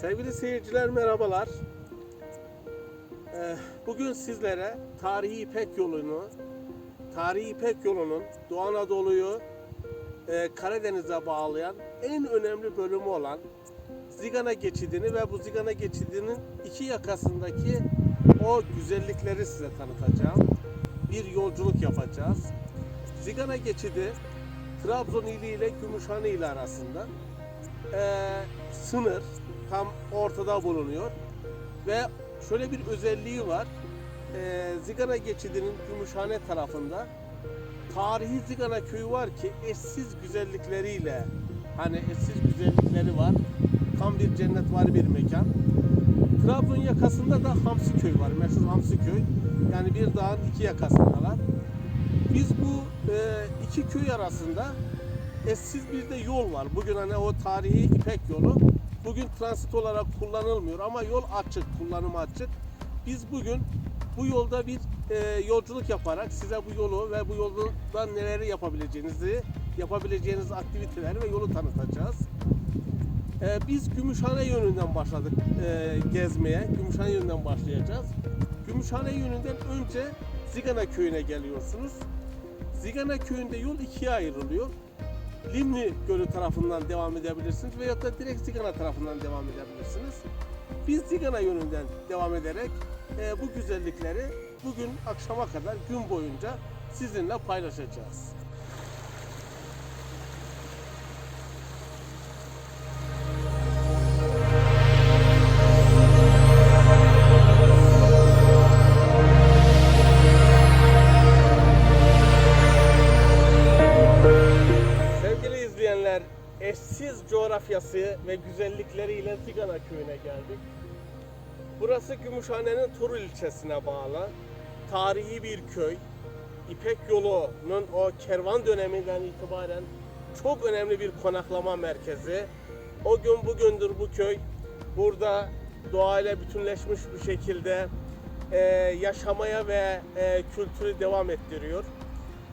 Sevgili seyirciler merhabalar. Ee, Bugün sizlere Tarihi İpek Yolu'nu, Tarihi İpek Yolu'nun Doğu Anadolu'yu e, Karadeniz'e bağlayan en önemli bölümü olan Zigana Geçidi'ni ve bu Zigana Geçidi'nin iki yakasındaki o güzellikleri size tanıtacağım. Bir yolculuk yapacağız. Zigana Geçidi Trabzon ili ile Gümüşhane ili arasında e, sınır tam ortada bulunuyor ve şöyle bir özelliği var. E, Zigana geçidinin Gümüşhane tarafında tarihi Zigana köyü var ki eşsiz güzellikleriyle hani eşsiz güzellikleri var. Tam bir cennet var bir mekan. Trabzon yakasında da Hamsi köy var. Meşhur Hamsi köy. Yani bir dağın iki yakasındalar. Biz bu e, iki köy arasında eşsiz bir de yol var. Bugün hani o tarihi İpek yolu bugün transit olarak kullanılmıyor ama yol açık, kullanıma açık. Biz bugün bu yolda bir e, yolculuk yaparak size bu yolu ve bu yoldan neleri yapabileceğinizi, yapabileceğiniz aktiviteleri ve yolu tanıtacağız. E, biz Gümüşhane yönünden başladık e, gezmeye. Gümüşhane yönünden başlayacağız. Gümüşhane yönünden önce Zigana köyüne geliyorsunuz. Zigana köyünde yol ikiye ayrılıyor. Limni Gölü tarafından devam edebilirsiniz veyahut da direkt Zigana tarafından devam edebilirsiniz. Biz Zigana yönünden devam ederek e, bu güzellikleri bugün akşama kadar gün boyunca sizinle paylaşacağız. Ve güzellikleriyle Zigana köyüne geldik. Burası Gümüşhane'nin Turul ilçesine bağlı. Tarihi bir köy. İpek yolunun o kervan döneminden itibaren çok önemli bir konaklama merkezi. O gün bugündür bu köy burada doğayla bütünleşmiş bir şekilde e, yaşamaya ve e, kültürü devam ettiriyor.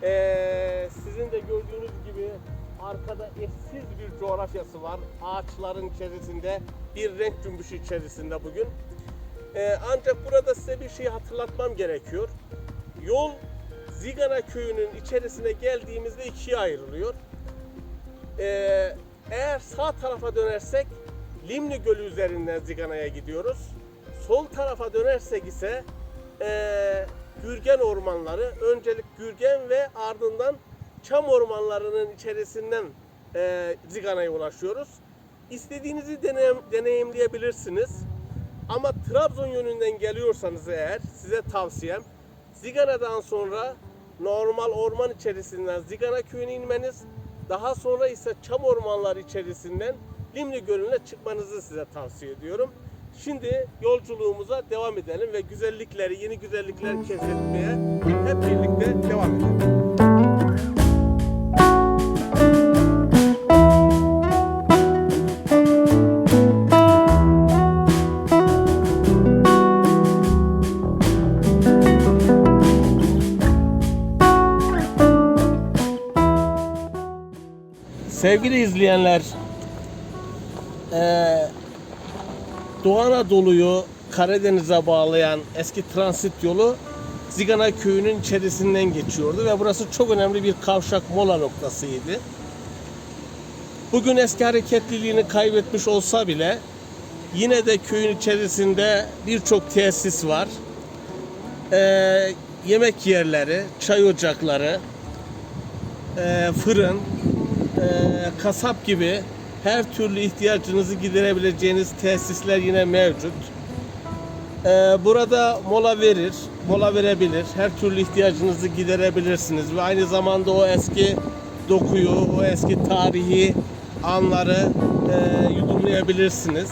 Ee, sizin de gördüğünüz gibi arkada eşsiz bir coğrafyası var. Ağaçların içerisinde, bir renk cümbüşü içerisinde bugün. Ee, ancak burada size bir şey hatırlatmam gerekiyor. Yol Zigana köyünün içerisine geldiğimizde ikiye ayrılıyor. Ee, eğer sağ tarafa dönersek Limni Gölü üzerinden Zigana'ya gidiyoruz. Sol tarafa dönersek ise eee Gürgen ormanları, öncelik Gürgen ve ardından çam ormanlarının içerisinden eee Zigana'ya ulaşıyoruz. İstediğinizi deneyim, deneyimleyebilirsiniz. Ama Trabzon yönünden geliyorsanız eğer size tavsiyem Zigana'dan sonra normal orman içerisinden Zigana köyüne inmeniz, daha sonra ise çam ormanları içerisinden Limni Gölü'ne çıkmanızı size tavsiye ediyorum. Şimdi yolculuğumuza devam edelim ve güzellikleri, yeni güzellikler keşfetmeye hep birlikte devam edelim. Sevgili izleyenler, eee Doğu Anadolu'yu Karadeniz'e bağlayan eski transit yolu Zigana köyünün içerisinden geçiyordu ve burası çok önemli bir kavşak mola noktasıydı. Bugün eski hareketliliğini kaybetmiş olsa bile yine de köyün içerisinde birçok tesis var. Ee, yemek yerleri, çay ocakları, e, fırın, e, kasap gibi her türlü ihtiyacınızı giderebileceğiniz tesisler yine mevcut. Ee, burada mola verir, mola verebilir. Her türlü ihtiyacınızı giderebilirsiniz ve aynı zamanda o eski dokuyu, o eski tarihi anları e, yudumlayabilirsiniz.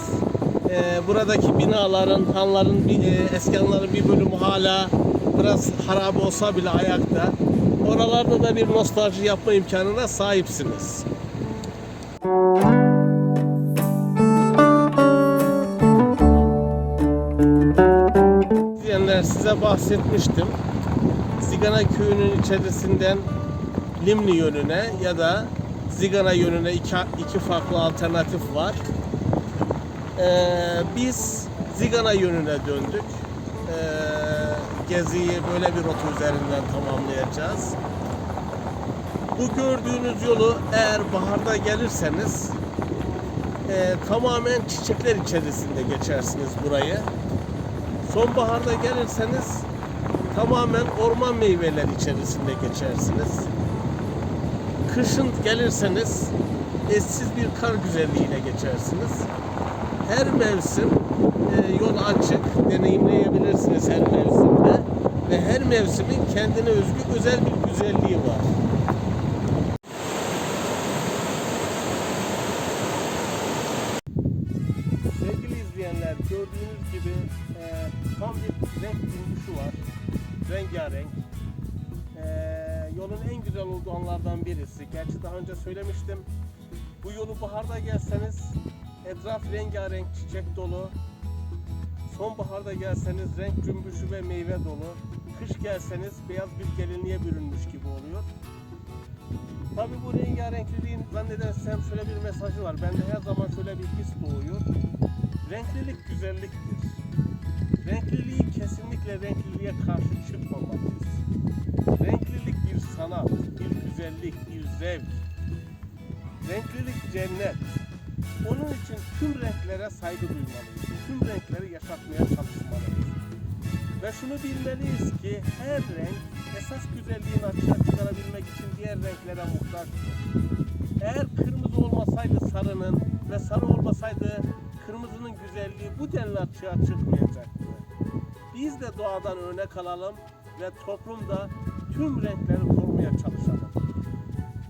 E, buradaki binaların, hanların, e, eski hanların bir bölümü hala biraz harap olsa bile ayakta. Oralarda da bir nostalji yapma imkanına sahipsiniz. izleyenler size bahsetmiştim. Zigana köyünün içerisinden Limni yönüne ya da Zigana yönüne iki, iki farklı alternatif var. Ee, biz Zigana yönüne döndük. Ee, geziyi böyle bir rota üzerinden tamamlayacağız. Bu gördüğünüz yolu eğer baharda gelirseniz e, tamamen çiçekler içerisinde geçersiniz burayı. Sonbaharda gelirseniz tamamen orman meyveler içerisinde geçersiniz. Kışın gelirseniz eşsiz bir kar güzelliğiyle geçersiniz. Her mevsim e, yol açık, deneyimleyebilirsiniz her mevsimde ve her mevsimin kendine özgü özel bir güzelliği var. Sevgili izleyenler gördüğünüz gibi e, tam bir renk buluşu var. Rengarenk. E, yolun en güzel olduğu anlardan birisi. Gerçi daha önce söylemiştim. Bu yolu baharda gelseniz etraf rengarenk çiçek dolu. Sonbaharda gelseniz renk cümbüşü ve meyve dolu. Kış gelseniz beyaz bir gelinliğe bürünmüş gibi oluyor. Tabii bu rengarenkliliğin zannedersem şöyle bir mesajı var. Bende her zaman şöyle bir his doğuyor. Renklilik güzelliktir. Renkliliği kesinlikle renkliliğe karşı çıkmamalıyız. Renklilik bir sanat, bir güzellik, bir zevk. Renklilik cennet. Onun için tüm renklere saygı duymalıyız. Tüm renkleri yaşatmaya çalışmalıyız. Ve şunu bilmeliyiz ki her renk esas güzelliğini açığa çıkarabilmek için diğer renklere muhtaçtır. Eğer kırmızı olmasaydı sarının ve sarı olmasaydı kırmızının güzelliği bu denli açığa çıkmayacaktı. Biz de doğadan örnek alalım ve toplumda tüm renkleri korumaya çalışalım.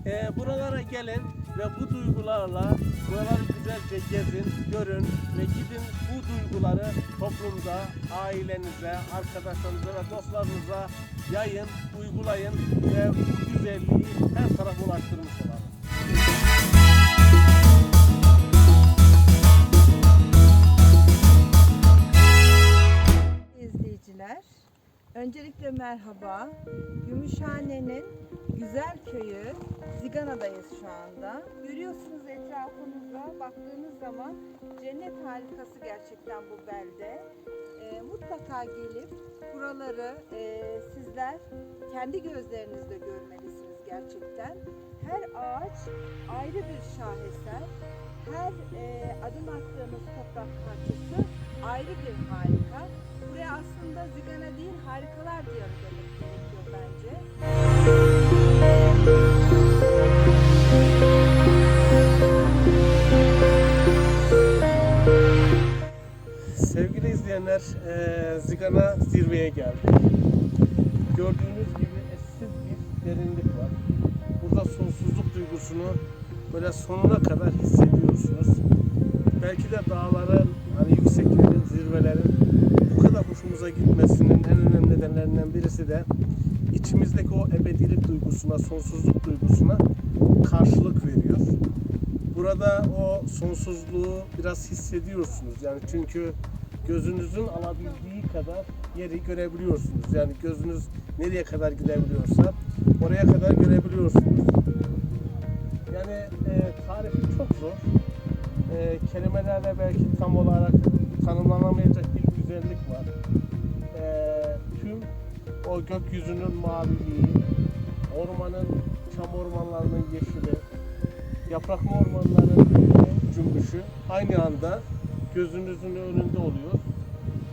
Ee, buralara gelin ve bu duygularla buraları güzelce gezin, görün ve gidin bu duyguları toplumda ailenize, arkadaşlarınıza ve dostlarınıza yayın, uygulayın ve bu güzelliği her tarafa ulaştırmış olalım. Öncelikle merhaba. Gümüşhane'nin güzel köyü Zigana'dayız şu anda. Görüyorsunuz etrafınıza baktığınız zaman cennet harikası gerçekten bu belde. Ee, mutlaka gelip buraları e, sizler kendi gözlerinizle görmelisiniz gerçekten. Her ağaç ayrı bir şaheser. Her e, adım attığımız toprak parçası ayrı bir harika. Buraya aslında Zigana değil harikalar diyarı demek gerekiyor bence. Sevgili izleyenler, eee, Zigana zirveye geldik. Gördüğünüz gibi eşsiz bir derinlik var. Burada sonsuzluk duygusunu böyle sonuna kadar hissediyorsunuz. Belki de dağların, hani yükseklerin, zirvelerin bu kadar hoşumuza gitmesinin en önemli nedenlerinden birisi de içimizdeki o ebedilik duygusuna, sonsuzluk duygusuna karşılık veriyor. Burada o sonsuzluğu biraz hissediyorsunuz. Yani çünkü gözünüzün alabildiği kadar yeri görebiliyorsunuz. Yani gözünüz nereye kadar gidebiliyorsa oraya kadar görebiliyorsunuz. Yani e, tarifi çok zor. E, kelimelerle belki tam olarak tanımlanamayacak bir güzellik var. E, tüm o gökyüzünün maviliği, ormanın, çam ormanlarının yeşili, yapraklı ormanların cümbüşü aynı anda gözünüzün önünde oluyor.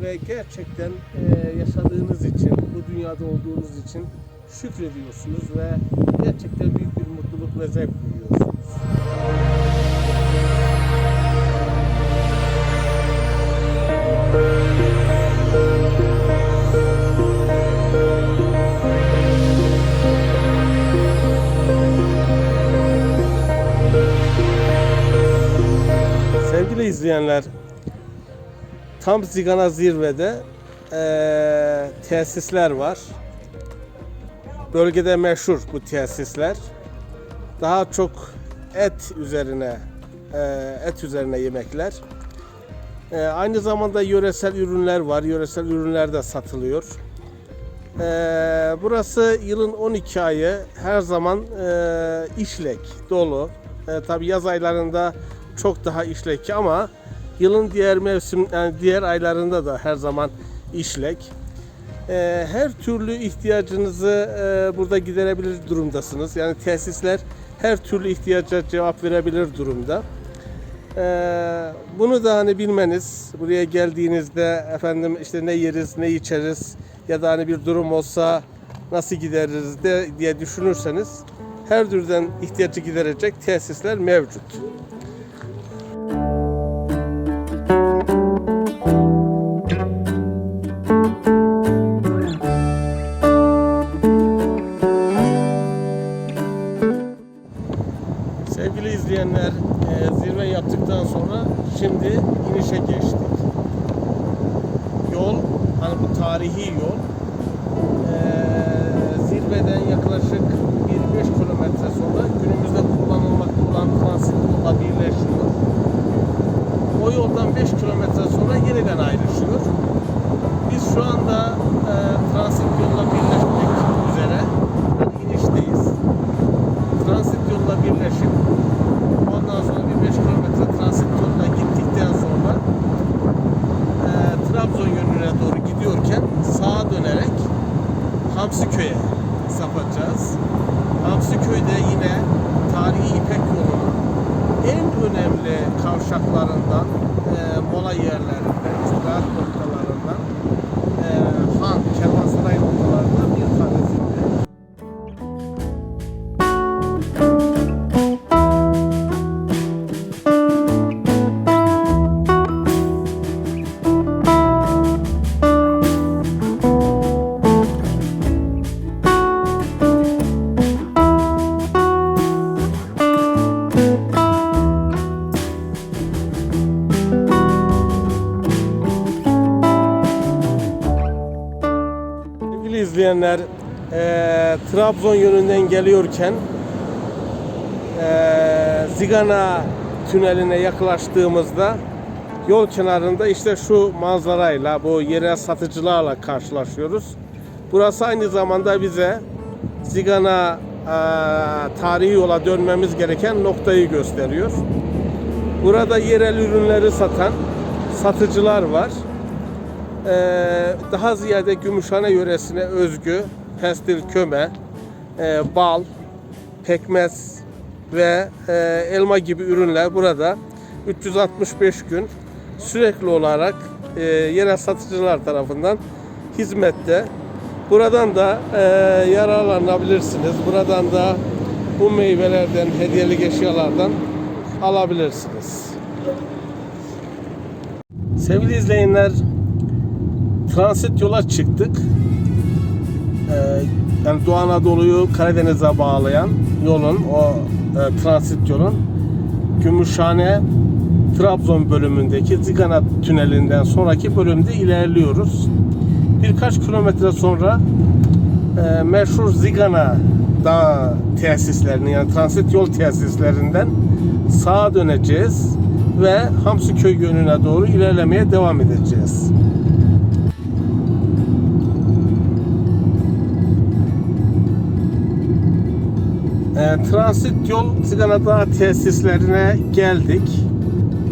Ve gerçekten e, yaşadığınız için, bu dünyada olduğunuz için şükrediyorsunuz ve gerçekten büyük bir mutluluk ve zevk izleyenler, tam Zigana zirvede eee, tesisler var. Bölgede meşhur bu tesisler. Daha çok et üzerine eee, et üzerine yemekler. Eee, aynı zamanda yöresel ürünler var. Yöresel ürünler de satılıyor. Eee, burası yılın 12 ayı her zaman eee, işlek, dolu. Eee tabi yaz aylarında çok daha işlek ama Yılın diğer mevsim, yani diğer aylarında da her zaman işlek. Ee, her türlü ihtiyacınızı e, burada giderebilir durumdasınız. Yani tesisler her türlü ihtiyaca cevap verebilir durumda. Ee, bunu da hani bilmeniz, buraya geldiğinizde efendim işte ne yeriz, ne içeriz ya da hani bir durum olsa nasıl gideririz de diye düşünürseniz her türden ihtiyacı giderecek tesisler mevcut. E, zirve yaptıktan sonra şimdi inişe geçtik. Yol, hani bu tarihi yol, e, zirveden yaklaşık 1-5 kilometre sonra günümüzde kullanılmakta olan transit yolla birleşiyor. O yoldan 5 kilometre sonra yeniden ayrışıyor. Biz şu anda e, transit yolla birleşmek üzere hani inişteyiz transit yolla birleşip ondan sonra bir 5 kilometre transit yoluna gittikten sonra e, Trabzon yönüne doğru gidiyorken sağa dönerek Hamsiköy'e sapacağız. Hamsiköy'de yine tarihi İpek yolunun en önemli kavşaklarından, e, mola yerlerinden, istirahat İzleyenler, eee, Trabzon yönünden geliyorken eee, Zigana tüneline yaklaştığımızda yol kenarında işte şu manzarayla, bu yerel satıcılarla karşılaşıyoruz. Burası aynı zamanda bize Zigana eee, tarihi yola dönmemiz gereken noktayı gösteriyor. Burada yerel ürünleri satan satıcılar var. Ee, daha ziyade Gümüşhane yöresine özgü pestil köme, e, bal, pekmez ve e, elma gibi ürünler burada 365 gün sürekli olarak e, yerel satıcılar tarafından hizmette. Buradan da yararlanabilirsiniz. Buradan da bu meyvelerden, hediyelik eşyalardan alabilirsiniz. Sevgili izleyenler, transit yola çıktık. Ee, yani Doğu Anadolu'yu Karadeniz'e bağlayan yolun, o e, transit yolun Gümüşhane Trabzon bölümündeki Zigana tünelinden sonraki bölümde ilerliyoruz. Birkaç kilometre sonra e, meşhur Zigana dağ tesislerini yani transit yol tesislerinden sağa döneceğiz ve Hamsiköy yönüne doğru ilerlemeye devam edeceğiz. E, transit yol Sigana Dağı tesislerine geldik.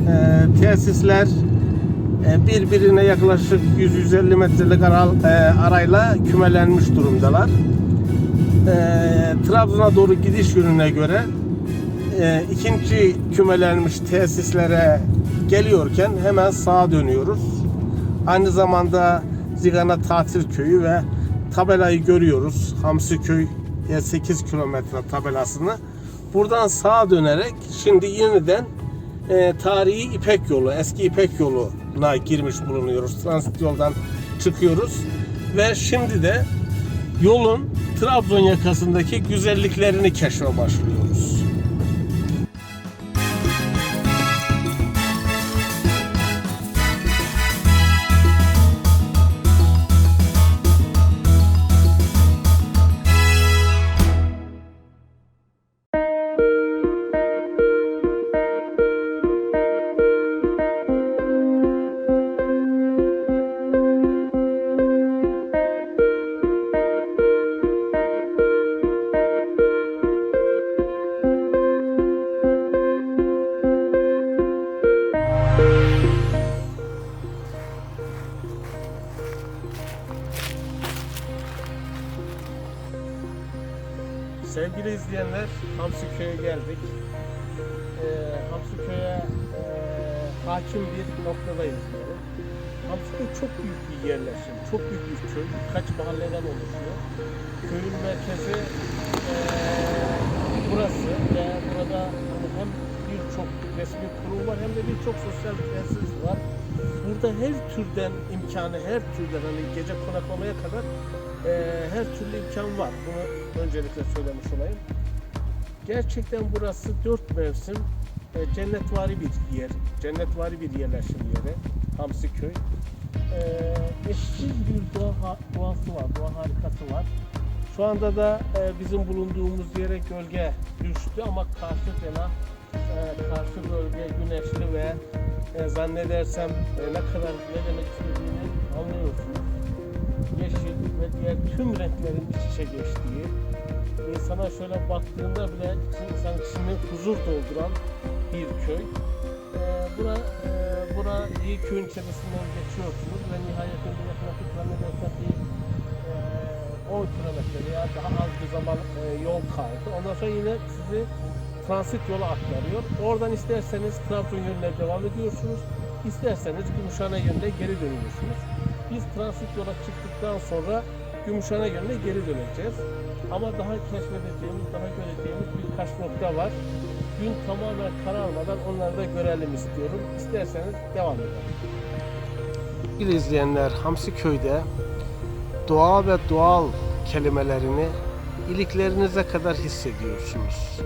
E, tesisler e, birbirine yaklaşık 100-150 metrelik aral, e, arayla kümelenmiş durumdalar. E, Trabzon'a doğru gidiş yönüne göre e, ikinci kümelenmiş tesislere geliyorken hemen sağa dönüyoruz. Aynı zamanda Zigana Tatil Köyü ve tabelayı görüyoruz. Hamsiköy 8 kilometre tabelasını. Buradan sağa dönerek şimdi yeniden e, tarihi İpek yolu, eski İpek yoluna girmiş bulunuyoruz. Transit yoldan çıkıyoruz ve şimdi de yolun Trabzon yakasındaki güzelliklerini keşfe başlıyoruz. Sevgili izleyenler, Hamsiköy'e geldik. Ee, Hamsiköy'e e, hakim bir noktadayız yani. Hamsiköy çok büyük bir yerleşim, çok büyük bir köy, birkaç mahalleden oluşuyor. Köyün merkezi e, burası ve burada hem birçok resmi kurum var hem de birçok sosyal tesis var. Burada her türden imkanı, her türden hani gece konaklamaya kadar e, her türlü imkan var. Bunu öncelikle söylemiş olayım. Gerçekten burası dört mevsim e, cennetvari bir yer, cennetvari bir yerleşim yeri, Hamsiköy. E, eşsiz bir doğa, doğası var, doğa harikası var. Şu anda da e, bizim bulunduğumuz yere gölge düştü ama karşı taraf, e, karşı bölge güneşli ve e, zannedersem e, ne kadar ne demek istediğini anlıyorsunuz. Ve tüm renklerin iç içe geçtiği, insana şöyle baktığında bile insan içini huzur dolduran bir köy. E, bura, e, bura iyi köyün içerisinden geçiyorsunuz ve nihayetinde yaklaşık zannedersem bir e, 10 kilometre veya daha az bir zaman e, yol kaldı. Ondan sonra yine sizi transit yola aktarıyor. Oradan isterseniz Trabzon yönüne devam ediyorsunuz. İsterseniz Gümüşhane yönüne geri dönüyorsunuz. Biz transit yola çıktıktan sonra Gümüşhane yönüne geri döneceğiz. Ama daha keşfedeceğimiz, daha göreceğimiz birkaç nokta var. Gün tamamen kararmadan onları da görelim istiyorum. İsterseniz devam edelim. Bir izleyenler Hamsi Köy'de doğa ve doğal kelimelerini iliklerinize kadar hissediyorsunuz.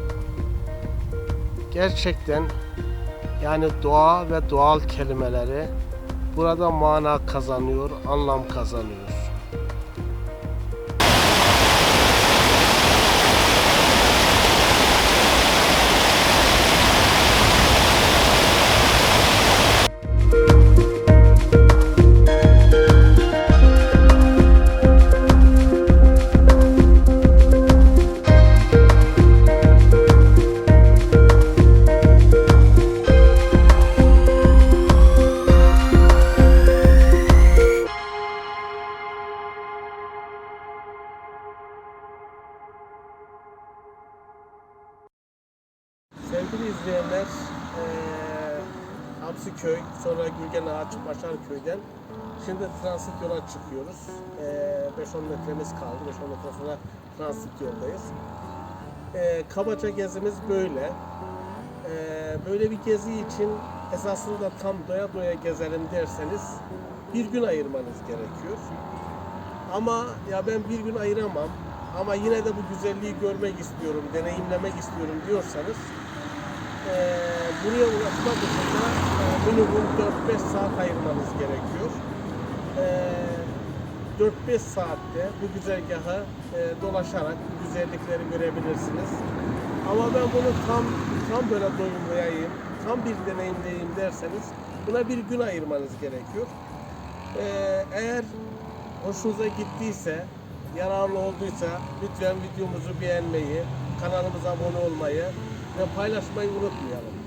Gerçekten yani doğa ve doğal kelimeleri burada mana kazanıyor, anlam kazanıyor. Ağaç, Başarköy'den şimdi transit yola çıkıyoruz. Eee 5-10 metremiz kaldı, 5-10 metre sonra transit yoldayız. Eee kabaca gezimiz böyle. Eee böyle bir gezi için esasında tam doya doya gezelim derseniz bir gün ayırmanız gerekiyor. Ama ya ben bir gün ayıramam ama yine de bu güzelliği görmek istiyorum, deneyimlemek istiyorum diyorsanız eee, buraya ulaşmak için de eee, minimum 4-5 saat ayırmanız gerekiyor. Eee 4-5 saatte bu güzergahı eee, dolaşarak güzellikleri görebilirsiniz. Ama ben bunu tam tam böyle doyumlayayım, tam bir deneyimleyeyim derseniz buna bir gün ayırmanız gerekiyor. Eee, eğer hoşunuza gittiyse, yararlı olduysa lütfen videomuzu beğenmeyi, kanalımıza abone olmayı ve paylaşmayı unutmayalım.